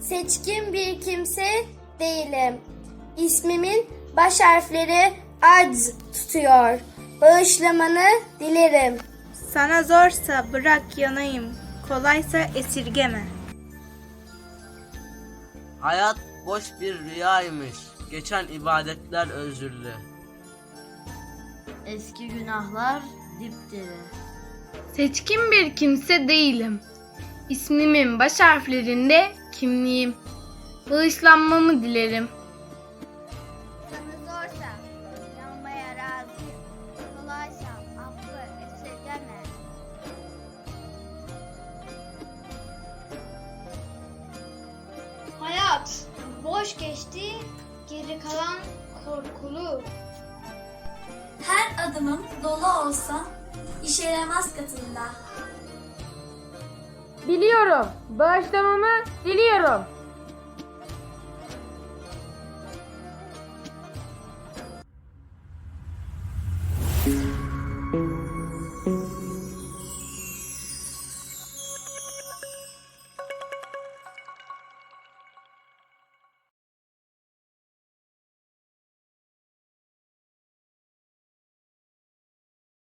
Seçkin bir kimse değilim. İsmimin baş harfleri acz tutuyor. Bağışlamanı dilerim. Sana zorsa bırak yanayım, kolaysa esirgeme. Hayat boş bir rüyaymış. Geçen ibadetler özürlü. Eski günahlar dipdiri. Seçkin bir kimse değilim. İsmimin baş harflerinde kimliğim. Bağışlanmamı dilerim. Sana zorsa yanmaya razıyım. Kolaysa affı esirgeme. Hayat boş geçti, geri kalan korkulu. Her adımım dolu olsa işe yaramaz katında. Biliyorum. Bağışlamamı diliyorum.